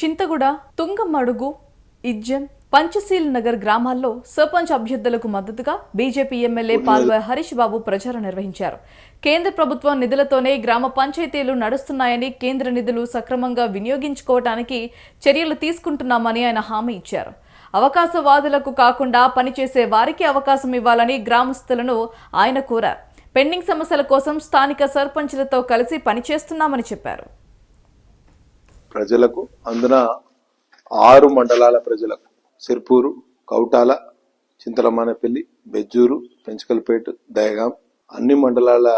చింతగూడ తుంగమడుగు ఇజ్జం పంచశీల్ నగర్ గ్రామాల్లో సర్పంచ్ అభ్యర్థులకు మద్దతుగా బీజేపీ ఎమ్మెల్యే పాల్వ హరీష్ బాబు ప్రచారం నిర్వహించారు. కేంద్ర ప్రభుత్వం నిధులతోనే గ్రామ పంచాయతీలు నడుస్తున్నాయని కేంద్ర నిధులు సక్రమంగా వినియోగించుకోవటానికి చర్యలు తీసుకుంటున్నామని ఆయన హామీ ఇచ్చారు. అవకాశవాదులకు కాకుండా పనిచేసే వారికి అవకాశం ఇవ్వాలని గ్రామస్తులను ఆయన కోరారు. పెండింగ్ సమస్యల కోసం స్థానిక సర్పంచ్లతో కలిసి పనిచేస్తున్నామని చెప్పారు. ప్రజలకు అందున ఆరు మండలాల ప్రజలకు సిర్పూరు కౌటాల చింతలమానపల్లి బెజ్జూరు పెంచకల్పేట దయగాం అన్ని మండలాల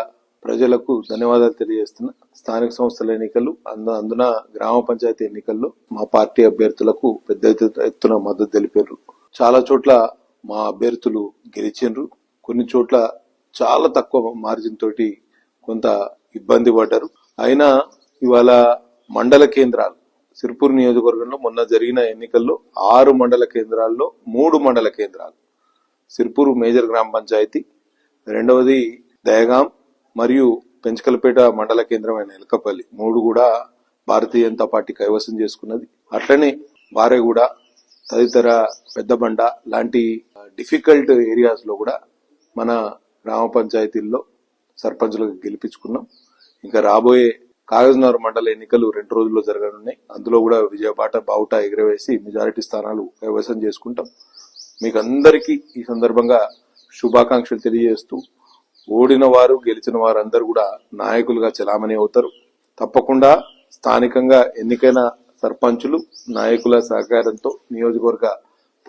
ప్రజలకు ధన్యవాదాలు తెలియజేస్తున్న స్థానిక సంస్థల ఎన్నికలు అందు అందున గ్రామ పంచాయతీ ఎన్నికల్లో మా పార్టీ అభ్యర్థులకు పెద్ద ఎత్తున మద్దతు తెలిపారు. చాలా చోట్ల మా అభ్యర్థులు గెలిచిండ్రు. కొన్ని చోట్ల చాలా తక్కువ మార్జిన్ తోటి కొంత ఇబ్బంది పడ్డారు. అయినా ఇవాళ మండల కేంద్రాలు. సిర్పూర్ నియోజకవర్గంలో మొన్న జరిగిన ఎన్నికల్లో ఆరు మండల కేంద్రాల్లో మూడు మండల కేంద్రాలు. సిర్పూర్ మేజర్ గ్రామ పంచాయతీ రెండవది దయగాం మరియు పెంచకలపేట మండల కేంద్రమైన ఎలకపల్లి. మూడు కూడా భారతీయ జనతా పార్టీ కైవసం చేసుకున్నది. అట్లనే బారెగూడ తదితర పెద్దబండ లాంటి డిఫికల్ట్ ఏరియాస్లో కూడా మన గ్రామ పంచాయతీల్లో సర్పంచులకు గెలిపించుకున్నాం. ఇంకా రాబోయే కాగజ్నగర్ మండల ఎన్నికలు రెండు రోజుల్లో జరగనున్నాయి. అందులో కూడా విజయపాట బావుట ఎగురవేసి మెజారిటీ స్థానాలు కైవసం చేసుకుంటాం. మీకు అందరికీ ఈ సందర్భంగా శుభాకాంక్షలు తెలియజేస్తూ ఓడిన వారు గెలిచిన వారు అందరూ కూడా నాయకులుగా చలామణి అవుతారు. తప్పకుండా స్థానికంగా ఎన్నికైన సర్పంచులు నాయకుల సహకారంతో నియోజకవర్గ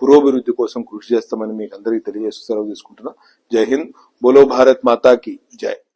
పురోభివృద్ధి కోసం కృషి చేస్తామని మీకు అందరికీ తెలియజేస్తూ సెలవు తీసుకుంటున్నా. జై హింద్. బోలో భారత్ మాతాకి.